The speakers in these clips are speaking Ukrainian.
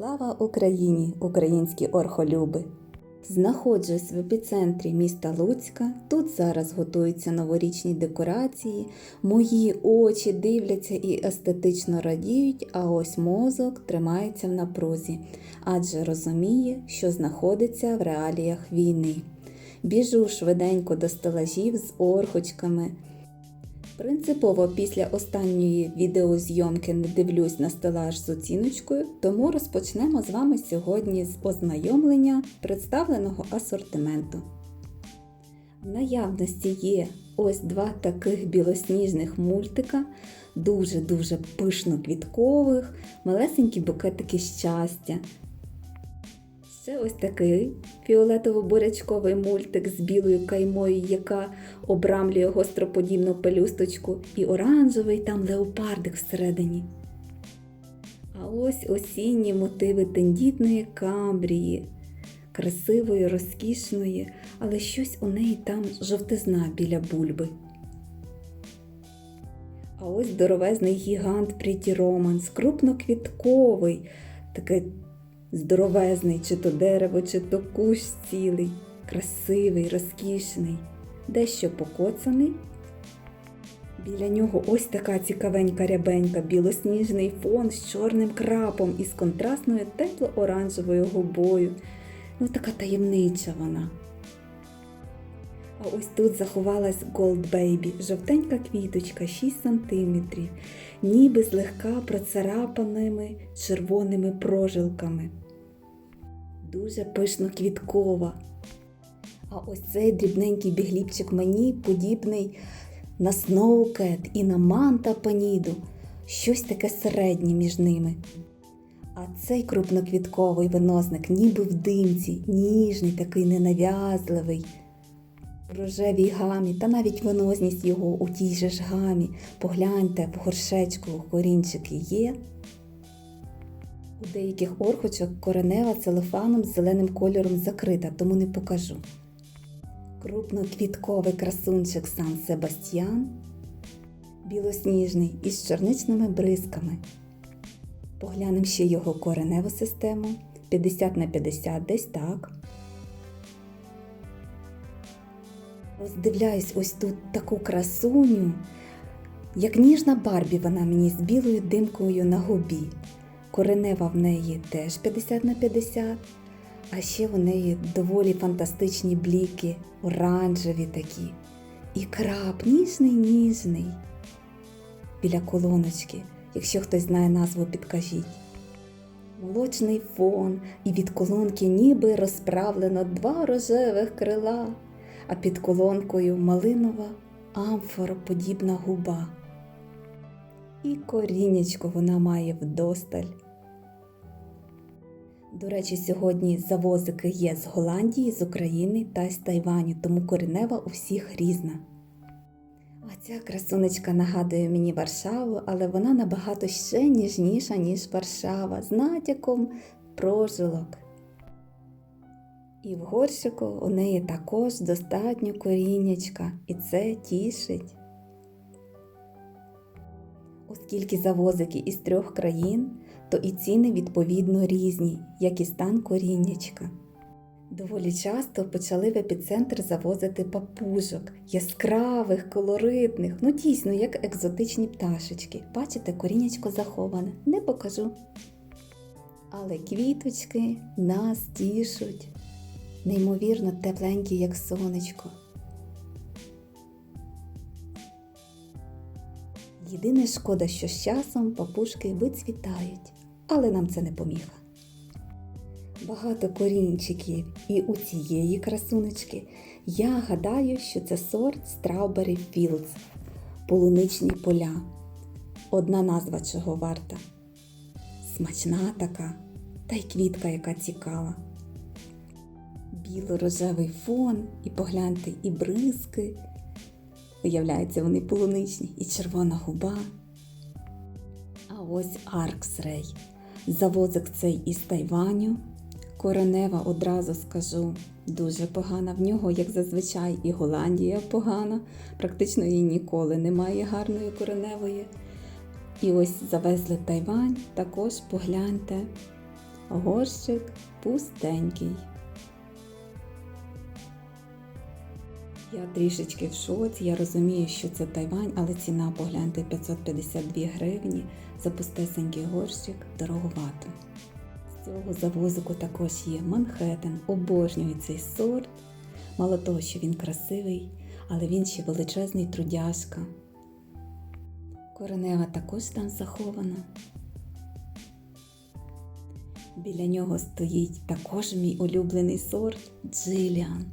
Слава Україні, українські орхолюби! Знаходжусь в епіцентрі міста Луцька. Тут зараз готуються новорічні декорації. Мої очі дивляться і естетично радіють, а ось мозок тримається в напрузі, адже розуміє, що знаходиться в реаліях війни. Біжу швиденько до стелажів з орхочками. Принципово після останньої відеозйомки не дивлюсь на стелаж з оціночкою, тому розпочнемо з вами сьогодні з ознайомлення представленого асортименту. В наявності є ось два таких білосніжних мультика, дуже-дуже пишно-квіткових, малесенькі букетики щастя. Ще ось такий фіолетово-бурячковий мультик з білою каймою, яка обрамлює гостроподібну пелюсточку, і оранжевий там леопардик всередині. А ось осінні мотиви тендітної камбрії, красивої, розкішної, але щось у неї там жовтизна біля бульби. А ось здоровезний гігант Пріті Романс, крупноквітковий, такий здоровезний, чи то дерево, чи то кущ цілий, красивий, розкішний, дещо покоцаний. Біля нього ось така цікавенька рябенька, білосніжний фон з чорним крапом і з контрастною тепло-оранжевою губою. Ну, така таємнича вона. А ось тут заховалась Gold Baby, жовтенька квіточка 6 см, ніби злегка процарапаними червоними прожилками. Дуже пишно квіткова. А ось цей дрібненький бігліпчик мені подібний на Сноукет і на Манта Паніду. Щось таке середнє між ними. А цей крупноквітковий виносник ніби в димці, ніжний, такий ненав'язливий. В рожевій гамі та навіть виносність його у тій же ж гамі. Погляньте, в горшечку корінчики є. У деяких орхочок коренева целофаном з зеленим кольором закрита, тому не покажу. Крупноквітковий красунчик Сан Себастьян, білосніжний із чорничними бризками. Поглянемо ще його кореневу систему 50 на 50, десь так. Роздивляюсь ось тут таку красуню, як ніжна Барбі вона мені з білою димкою на губі. Коренева в неї теж 50 на 50, а ще в неї доволі фантастичні бліки, оранжеві такі. І краб ніжний ніжний. Біля колоночки, якщо хтось знає назву, підкажіть. Молочний фон, і від колонки ніби розправлено два рожевих крила, а під колонкою малинова амфороподібна губа. І корінечко вона має вдосталь. До речі, сьогодні завозики є з Голландії, з України та з Тайваню, тому коренева у всіх різна. А ця красунечка нагадує мені Варшаву, але вона набагато ще ніжніша, ніж Варшава, з натяком прожилок. І в горщику у неї також достатньо коріннячка, і це тішить. Оскільки завозики із трьох країн, то і ціни відповідно різні, як і стан коріннячка. Доволі часто почали в епіцентр завозити папужок, яскравих, колоритних, ну дійсно, як екзотичні пташечки. Бачите, корінячко заховане, не покажу. Але квіточки нас тішуть, неймовірно тепленькі, як сонечко. Єдине шкода, що з часом папушки вицвітають, але нам це не поміха. Багато корінчиків і у цієї красунечки. Я гадаю, що це сорт Strawberry Fields полуничні поля. Одна назва чого варта. Смачна така, та й квітка, яка цікава. Біло-рожевий фон, і погляньте, і бризки. Виявляється, вони полуничні і червона губа. А ось Арксрей. Завозик цей із Тайваню. Коренева, одразу скажу, дуже погана. В нього, як зазвичай, і Голландія погана. Практично її ніколи немає гарної кореневої. І ось завезли Тайвань, також погляньте. горщик пустенький. Я трішечки в шоці, я розумію, що це Тайвань, але ціна, погляньте, 552 гривні за пустесенький горщик дороговато. З цього завозику також є Манхеттен, обожнюю цей сорт. Мало того, що він красивий, але він ще величезний трудяшка. Коренева також там захована. Біля нього стоїть також мій улюблений сорт Джиліан.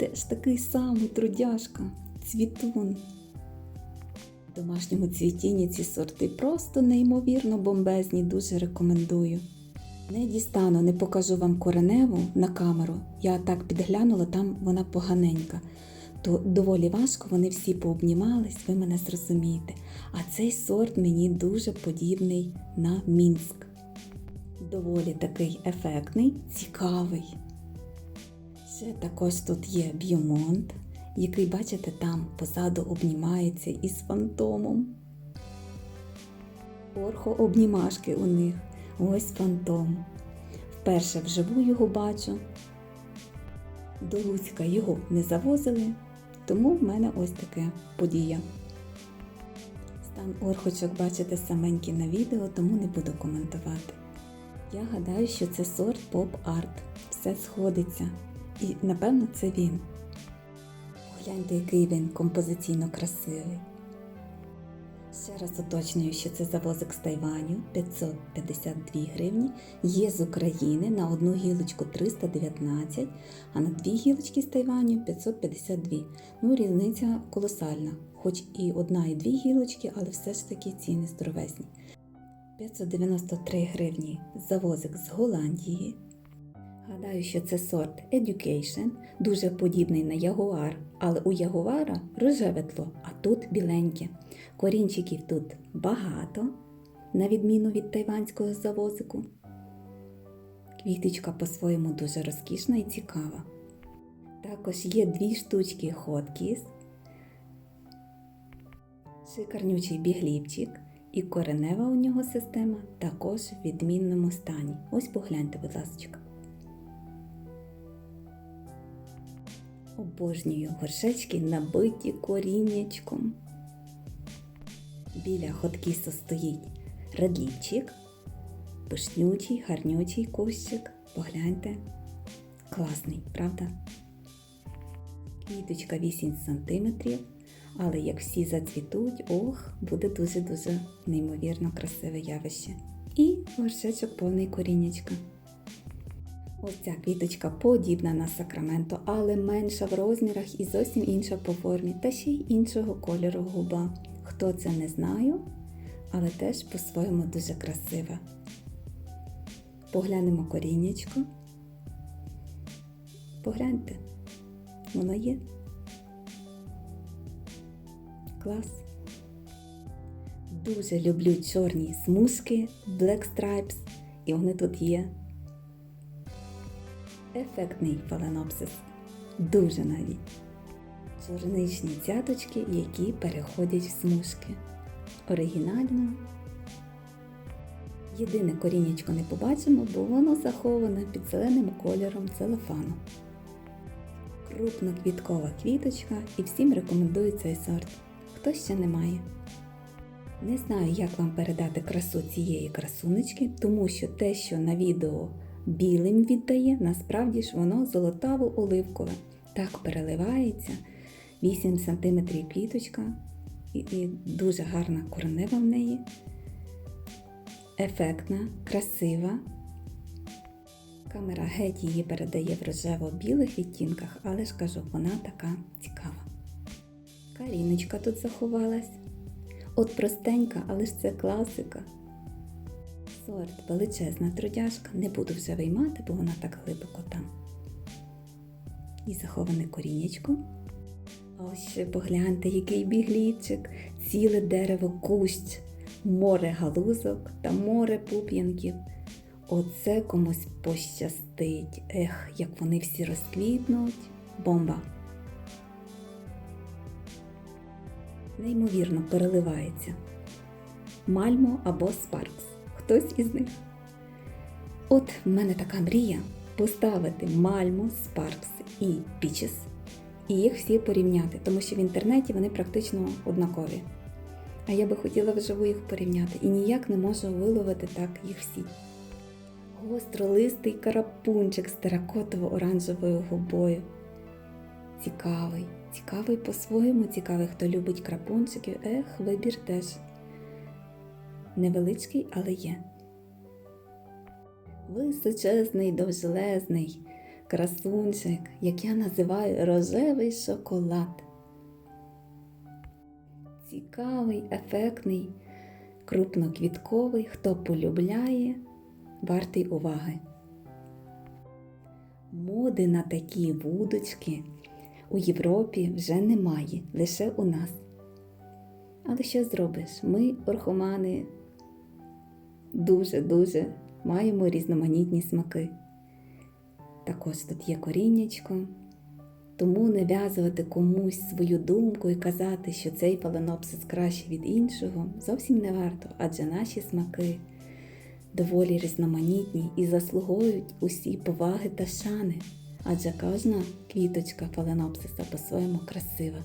Теж такий самий трудяшка, цвітун. В домашньому цвітінні ці сорти просто неймовірно бомбезні, дуже рекомендую. Не дістану, не покажу вам кореневу на камеру. Я так підглянула, там вона поганенька. То доволі важко, вони всі пообнімались, ви мене зрозумієте. А цей сорт мені дуже подібний на Мінськ. Доволі такий ефектний, цікавий. Ще також тут є Б'юмонт, який, бачите, там позаду обнімається із фантомом. Орхо обнімашки у них. Ось фантом. Вперше вживу його бачу. До Луцька його не завозили, тому в мене ось таке подія. Стан орхочок бачите саменький на відео, тому не буду коментувати. Я гадаю, що це сорт поп-арт. Все сходиться. І напевно це він. Погляньте, який він композиційно красивий. Ще раз уточнюю, що це завозик з Тайваню 552 гривні, є з України на одну гілочку 319, а на дві гілочки з Тайваню 552. Ну, різниця колосальна, хоч і одна, і дві гілочки, але все ж таки ціни здоровезні. 593 гривні завозик з Голландії. Гадаю, що це сорт Education, дуже подібний на ягуар, але у ягуара рожеве тло, а тут біленьке. Корінчиків тут багато, на відміну від тайванського завозику. Квіточка по-своєму дуже розкішна і цікава. Також є дві штучки Hotkis, шикарнючий біглівчик і коренева у нього система також в відмінному стані. Ось погляньте, будь ласка. Обожнюю горшечки набиті коріннячком. Біля хоткісу стоїть редлівчик, пишнючий, гарнючий кущик. Погляньте. Класний, правда? Квіточка 8 см, але як всі зацвітуть, ох, буде дуже-дуже неймовірно красиве явище. І горшечок повний коріннячка. Ось ця квіточка подібна на сакраменто, але менша в розмірах і зовсім інша по формі, та ще й іншого кольору губа. Хто це не знаю, але теж по-своєму дуже красива. Поглянемо коріннячко. Погляньте, воно є. Клас. Дуже люблю чорні смужки Black Stripes, і вони тут є. Ефектний фаленопсис. Дуже навіть. Чорничні цяточки, які переходять в смужки. Оригінально. Єдине корінечко не побачимо, бо воно заховане під зеленим кольором целофану. Крупноквіткова квіточка і всім рекомендую цей сорт. Хто ще не має. Не знаю, як вам передати красу цієї красунечки, тому що те, що на відео білим віддає, насправді ж воно золотаво-оливкове. Так переливається. 8 см квіточка і, і дуже гарна коренева в неї. Ефектна, красива. Камера геть її передає в рожево-білих відтінках, але ж кажу, вона така цікава. Каріночка тут заховалась. От простенька, але ж це класика. Сорт величезна трудяшка, не буду вже виймати, бо вона так глибоко там. І заховане корінечко. Ось погляньте, який біглічик, ціле дерево кущ, море галузок та море пуп'янків. Оце комусь пощастить. Ех, як вони всі розквітнуть. Бомба. Неймовірно переливається. Мальмо або Спаркс. Хтось із них. От в мене така мрія поставити Мальму, Спаркс і Пічес і їх всі порівняти, тому що в інтернеті вони практично однакові. А я би хотіла вживу їх порівняти і ніяк не можу виловити так їх всі. Гостролистий карапунчик з теракотово-оранжевою губою. Цікавий, цікавий по-своєму, цікавий, хто любить крапунчиків, ех, вибір теж. Невеличкий, але є. Височезний, довжелезний красунчик, як я називаю рожевий шоколад. Цікавий, ефектний, крупноквітковий, хто полюбляє, вартий уваги. Моди на такі вудочки у Європі вже немає, лише у нас. Але що зробиш? Ми, орхомани, дуже-дуже маємо різноманітні смаки. Також тут є коріннячко, тому нав'язувати комусь свою думку і казати, що цей фаленопсис краще від іншого, зовсім не варто, адже наші смаки доволі різноманітні і заслуговують усі поваги та шани, адже кожна квіточка фаленопсиса по-своєму красива.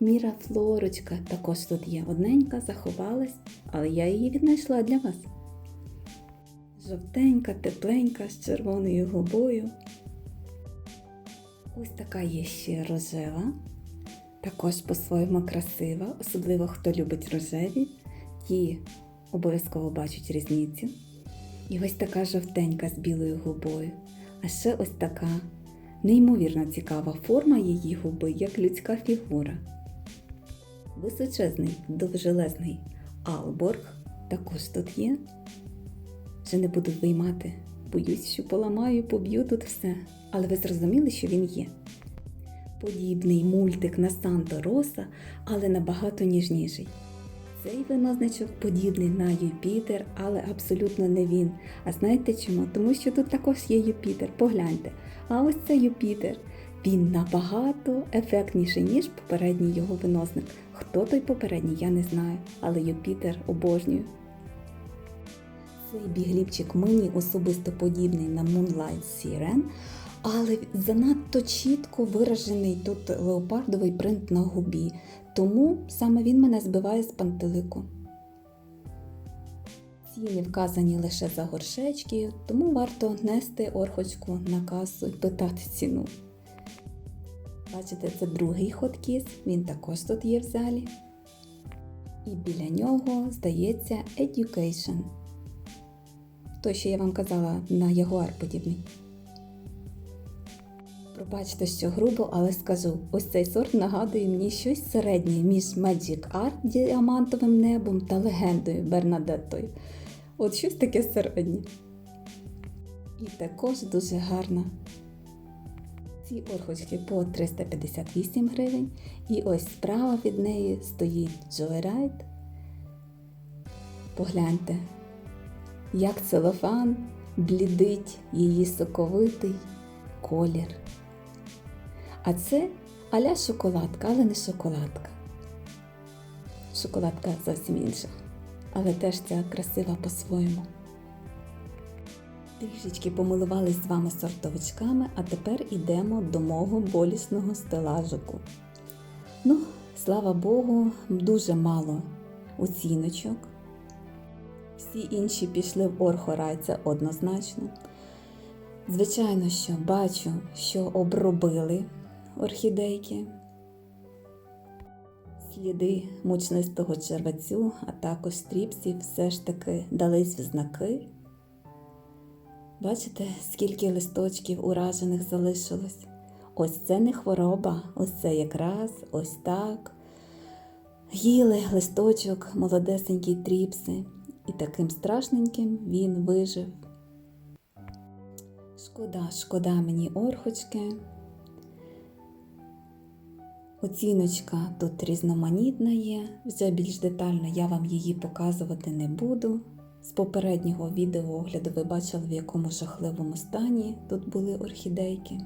Міра флорочка також тут є. Одненька заховалась, але я її віднайшла для вас. Жовтенька, тепленька, з червоною губою. Ось така є ще рожева, також по-своєму красива, особливо хто любить рожеві, ті обов'язково бачать різницю. І ось така жовтенька з білою губою. А ще ось така неймовірно цікава форма її губи, як людська фігура. Височезний, довжелезний алборг також тут є. Вже не буду виймати, боюсь, що поламаю, поб'ю тут все. Але ви зрозуміли, що він є. Подібний мультик на Санто Роса, але набагато ніжніший. Цей винозначок подібний на Юпітер, але абсолютно не він. А знаєте чому? Тому що тут також є Юпітер. Погляньте. А ось це Юпітер. Він набагато ефектніший, ніж попередній його виносник. Хто той попередній, я не знаю, але Юпітер обожнюю. Цей бігліпчик мені особисто подібний на Moonlight Siren, але занадто чітко виражений тут леопардовий принт на губі, тому саме він мене збиває з пантелику. Ціни вказані лише за горшечки, тому варто нести орхочку на касу і питати ціну. Бачите, це другий ходкіс, він також тут є в залі. І біля нього, здається, Education. Той, що я вам казала, на ягуар подібний. Пробачте, що грубо, але скажу, ось цей сорт нагадує мені щось середнє між Magic Art діамантовим небом та легендою Бернадеттою. От щось таке середнє. І також дуже гарна. Ці орхочки по 358 гривень. І ось справа від неї стоїть Joyride. Погляньте, як целофан блідить її соковитий колір. А це аля шоколадка, але не шоколадка. Шоколадка зовсім інша, але теж ця красива по-своєму. Трішечки помилувались з вами сортовичками, а тепер йдемо до мого болісного стелажику. Ну, слава Богу, дуже мало оціночок. Всі інші пішли в орхорай, це однозначно. Звичайно, що бачу, що обробили орхідейки, сліди мучнистого червецю, а також стріпсів все ж таки дались в знаки. Бачите, скільки листочків уражених залишилось? Ось це не хвороба, ось це якраз ось так. Їли листочок, молодесенькі тріпси, і таким страшненьким він вижив. Шкода, шкода мені орхочки. Оціночка тут різноманітна є, вже більш детально я вам її показувати не буду. З попереднього відеоогляду ви бачили, в якому жахливому стані тут були орхідейки.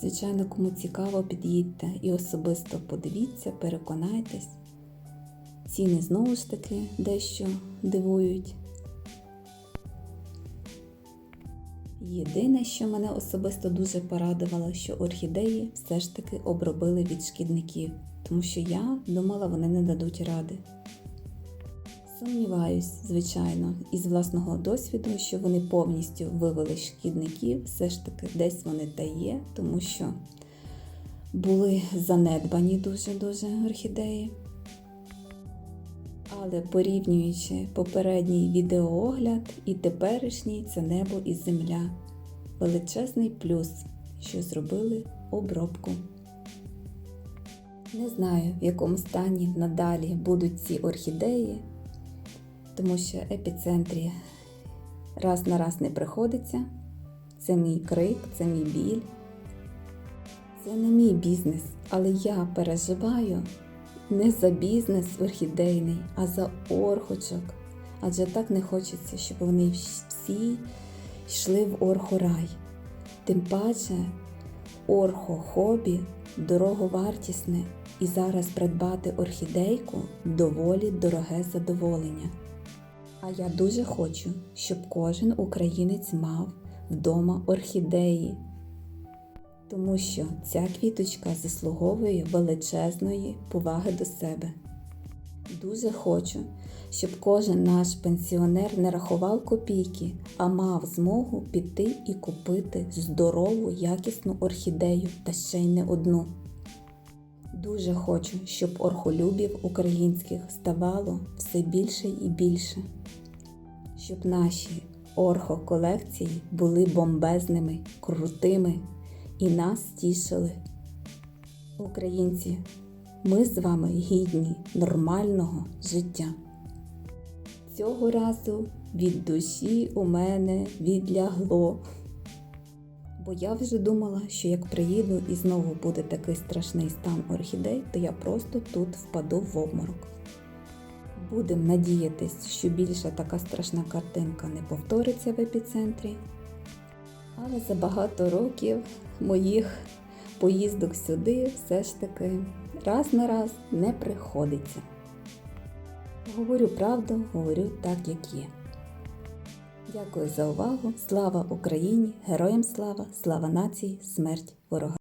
Звичайно, кому цікаво, під'їдьте і особисто подивіться, переконайтесь. Ціни знову ж таки дещо дивують. Єдине, що мене особисто дуже порадувало, що орхідеї все ж таки обробили від шкідників, тому що я думала, вони не дадуть ради. Сумніваюсь, звичайно, із власного досвіду, що вони повністю вивели шкідників, все ж таки десь вони та є, тому що були занедбані дуже-дуже орхідеї. Але порівнюючи попередній відеоогляд і теперішній це небо і земля. Величезний плюс, що зробили обробку. Не знаю, в якому стані надалі будуть ці орхідеї, тому що епіцентрі раз на раз не приходиться. Це мій крик, це мій біль. Це не мій бізнес, але я переживаю не за бізнес орхідейний, а за орхочок. Адже так не хочеться, щоб вони всі йшли в орхорай. Тим паче орхо-хобі дороговартісне, і зараз придбати орхідейку доволі дороге задоволення. А я дуже хочу, щоб кожен українець мав вдома орхідеї тому що ця квіточка заслуговує величезної поваги до себе. Дуже хочу, щоб кожен наш пенсіонер не рахував копійки, а мав змогу піти і купити здорову, якісну орхідею та ще й не одну. Дуже хочу, щоб орхолюбів українських ставало все більше і більше, щоб наші орхоколекції були бомбезними, крутими і нас тішили. Українці, ми з вами гідні нормального життя. Цього разу від душі у мене відлягло. Бо я вже думала, що як приїду і знову буде такий страшний стан орхідей, то я просто тут впаду в обморок. Будемо надіятись, що більше така страшна картинка не повториться в епіцентрі. Але за багато років моїх поїздок сюди все ж таки раз на раз не приходиться. Говорю правду, говорю так, як є. Дякую за увагу. Слава Україні! Героям слава! Слава нації! Смерть ворога!